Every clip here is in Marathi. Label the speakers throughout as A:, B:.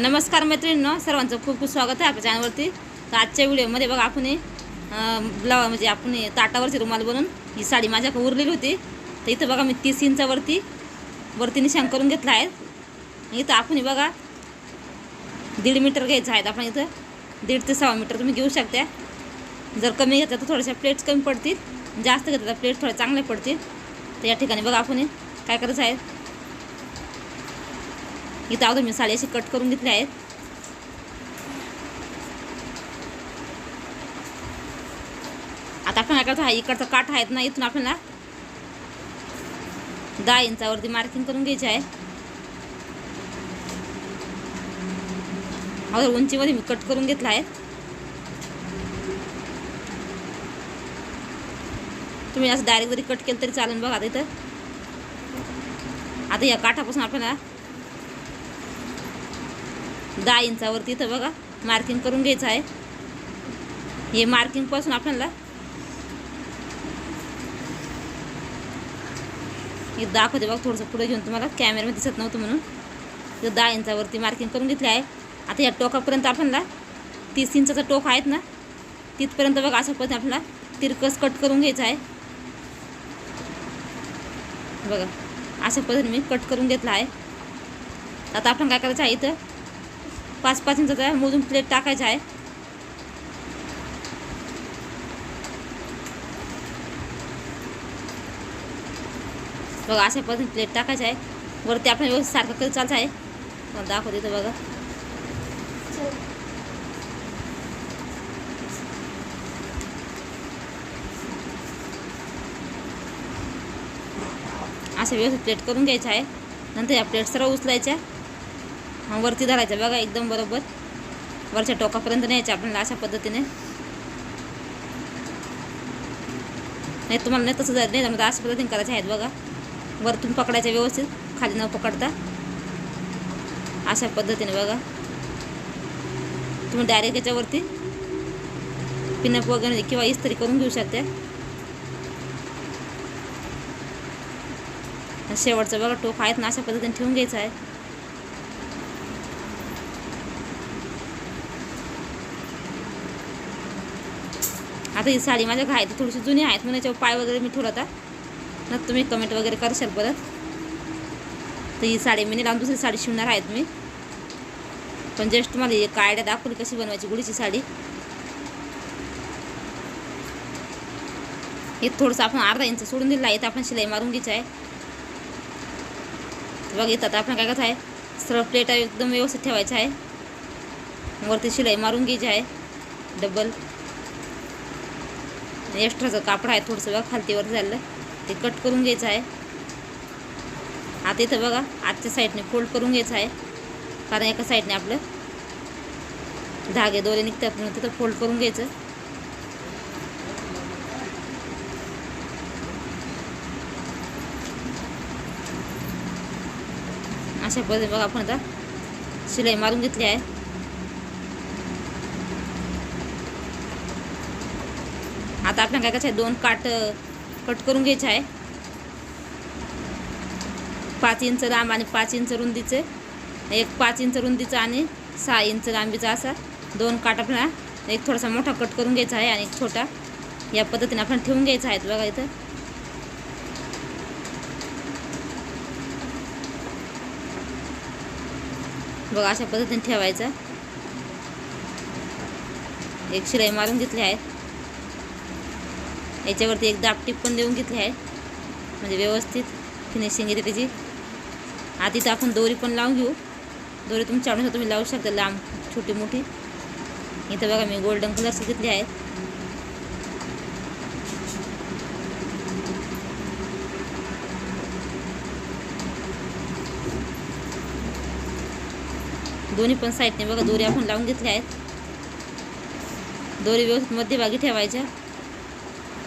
A: नमस्कार मैत्रिणींनो सर्वांचं खूप खूप स्वागत आहे आपल्या चॅनलवरती. तर आजच्या व्हिडिओमध्ये बघा आपण हे, म्हणजे आपण ताटावरची रुमाल बनवून ही साडी माझ्याकडे उरलेली होती. तर इथं बघा मी तीस इंचावरती वरती निशाण करून घेतला आहे. इथं आपण बघा दीड मीटर घ्यायचं आहेत आपण इथं दीड ते सहा मीटर तुम्ही घेऊ शकता. जर कमी घेतलं तर थोड्याशा प्लेट्स कमी पडतील. जास्त घेतलं तर प्लेट थोड्या चांगल्या पडतील. तर या ठिकाणी बघा आपण काय करायचं आहे? इथं अगोदर मी साडी अशी कट करून घेतली आहेत. आता आपण काय करायचं हा इकडचा काठ आहेत ना इथून आपल्याला दहा इंचावरती मार्किंग करून घ्यायची आहे. अगोदर उंचीमध्ये मी कट करून घेतला आहे. तुम्ही असं डायरेक्ट जरी कट केलं तरी चालेल बघा आता इथं. आता या काठापासून आपल्याला दहा इंचावरती इथं बघा. मार्किंग करून घ्यायचं आहे. हे मार्किंगपासून आपल्याला हे दाखवते बघा थोडंसं. पुढे घेऊन तुम्हाला कॅमेरामध्ये दिसत नव्हतं म्हणून. तर दहा इंचावरती मार्किंग करून घेतली आहे. आता या टोकापर्यंत आपल्याला तीस इंचाचं टोक आहेत ना तिथपर्यंत बघा अशा पद्धतीने आपल्याला तिरकस कट करून घ्यायचं आहे. बघा अशा पद्धतीने मी कट करून घेतला आहे. आता आपण काय करायचं आहे इथं? पाच पाच इंचाचा मोजून प्लेट टाकायचा आहे. बघा अशा पद्धतीने प्लेट टाकायचं आहे. वरती आपण व्यवस्थित सारखं कधी चालतं आहे. मला दाखवते तर बघा. असं व्यवस्थित प्लेट करून घ्यायचं आहे. नंतर या प्लेट सर्व उचलायच्या. हा, वरती धरायचं बघा एकदम बरोबर. वरच्या टोकापर्यंत न्यायच्या आपल्याला अशा पद्धतीने. नाही तुम्हाला नाही तसं जायचं नाही जमत अशा पद्धतीने करायचे आहेत बघा. वरतून पकडायचं व्यवस्थित खाली न पकडता. अशा पद्धतीने बघा. तुम्ही डायरेक्ट याच्यावरती पिनअप वगैरे किंवा इस्त्री करून घेऊ शकता. शेवटचं बघा टोक आहेत ना अशा पद्धतीने ठेवून घ्यायचं आहे. आता ही साडी माझ्या आहे ती थोडीशी जुनी आहेत म्हणून याच्यावर पाय वगैरे मी ठेवला नंतर तुम्ही कमेंट वगैरे करशाल परत. तर ही साडी मी लावून दुसरी साडी शिवणार आहेत मी पण जस्ट तुम्हाला एक आयडिया दाखवली कशी बनवायची गुडीची साडी. हे थोडंसं आपण अर्धा इंच सोडून दिलं आहे तर आपण शिलाई मारून घ्यायचं आहे. बघ येतात आपण काय कसं आहे सरळ प्लेट एकदम व्यवस्थित ठेवायचं आहे. वरती शिलाई मारून घ्यायची आहे डबल एक्स्ट्राचं कापड आहे थोडंसं बघा खालतीवर झालं. ते कट करून घ्यायचं आहे. आता इथं बघा आजच्या साईडने फोल्ड करून घ्यायचं आहे. कारण एका साईडने आपलं धागे दोरे निघतात म्हणून तिथं फोल्ड करून घ्यायचं. अशा पद्धतीने बघा आपण आता शिलाई मारून घेतली आहे. आता आपल्याला काय कसं आहे दोन काट कट करून घ्यायचे आहे. पाच इंच लांब आणि पाच इंच रुंदीचे. एक पाच इंच रुंदीचा आणि सहा इंच लांबीचा असा दोन काट आपल्याला एक थोडासा मोठा कट करून घ्यायचा आहे आणि एक छोटा. या पद्धतीने आपण ठेवून घ्यायचा आहे. बघा इथं. बघा अशा पद्धतीने ठेवायचं. एक शिलाई मारून घेतली आहे. याच्यावरती एक दापटीप पण देऊन घेतली आहे. म्हणजे व्यवस्थित फिनिशिंग येते त्याची. आधी तर आपण दोरी पण लावून घेऊ. दोरी तुमच्या आवडीनुसार तुम्ही लावू शकता लांब छोटी मोठी. इथं बघा मी गोल्डन कलरची घेतली आहेत. दोन्ही पण साईडने बघा दोरी आपण लावून घेतल्या आहेत. दोरी व्यवस्थित मध्यभागी ठेवायच्या.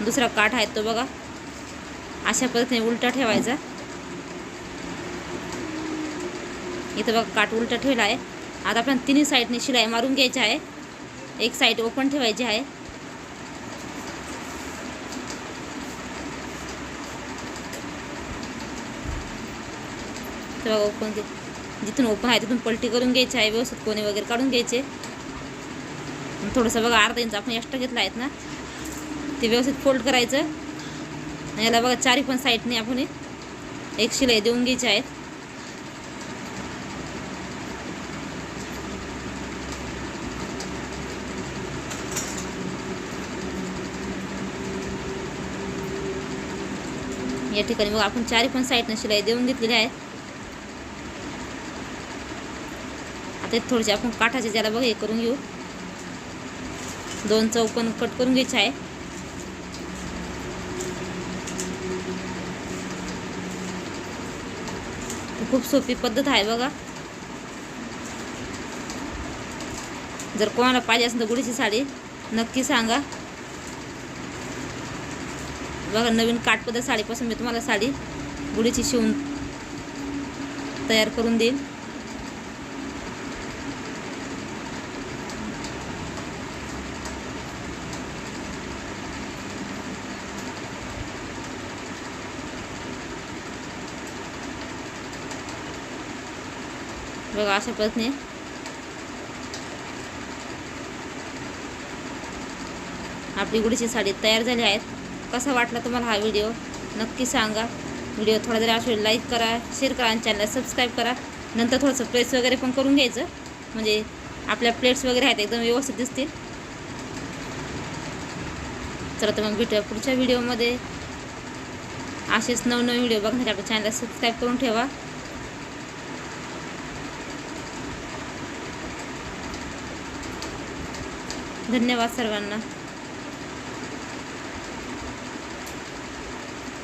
A: दुसरा काठ आहे तो बघा. अशा पद्धतीने उलटा ठेवायचा. इथं बघा काठ उलटा ठेवला आहे. आता आपण तिन्ही साईडने शिलाई मारून घ्यायची आहे. एक साईड ओपन ठेवायची आहे. तर बघा ओपन जिथून ओपन आहे तिथून पलटी करून घ्यायची आहे. व्यवस्थित कोणी वगैरे काढून घ्यायचे. थोडंसं बघा अर्धा इंच आपण एक्स्ट्रा घेतला आहेत ना. ते व्यवस्थित फोल्ड करायचं. याला बघा चारी पण साईडने आपण एक शिलाई देऊन घ्यायची आहेत. या ठिकाणी बघा आपण चारी पण साईडनं शिलाई देऊन घेतलेली आहे. आता थोडीशी आपण काठाचे ज्याला बघा हे करून घेऊ. दोन चौकन कट करून घ्यायचे आहे. खूप सोपी पद्धत आहे बघा. जर कोणाला पाहिजे असेल तर गुढीची साडी नक्की सांगा. बघा नवीन काठपदर साडीपासून मी तुम्हाला साडी गुढीची शिवून तयार करून देईल बघा अशा पद्धतीने आपली गुढीची साडी तयार झाली आहेत. कसा वाटला तुम्हाला हा व्हिडिओ? नक्की सांगा. व्हिडिओ थोडा जरी असेल लाईक करा शेअर करा आणि चॅनल सबस्क्राईब करा. नंतर थोडंसं प्लेट्स वगैरे पण करून घ्यायचं. म्हणजे आपल्या प्लेट्स वगैरे आहेत एकदम व्यवस्थित दिसतील. चला तर मग भेटूया पुढच्या व्हिडिओमध्ये असेच नवनवीन व्हिडिओ बघण्यासाठी आपल्या चॅनलला सबस्क्राईब करून ठेवा. धन्यवाद सर्वांना.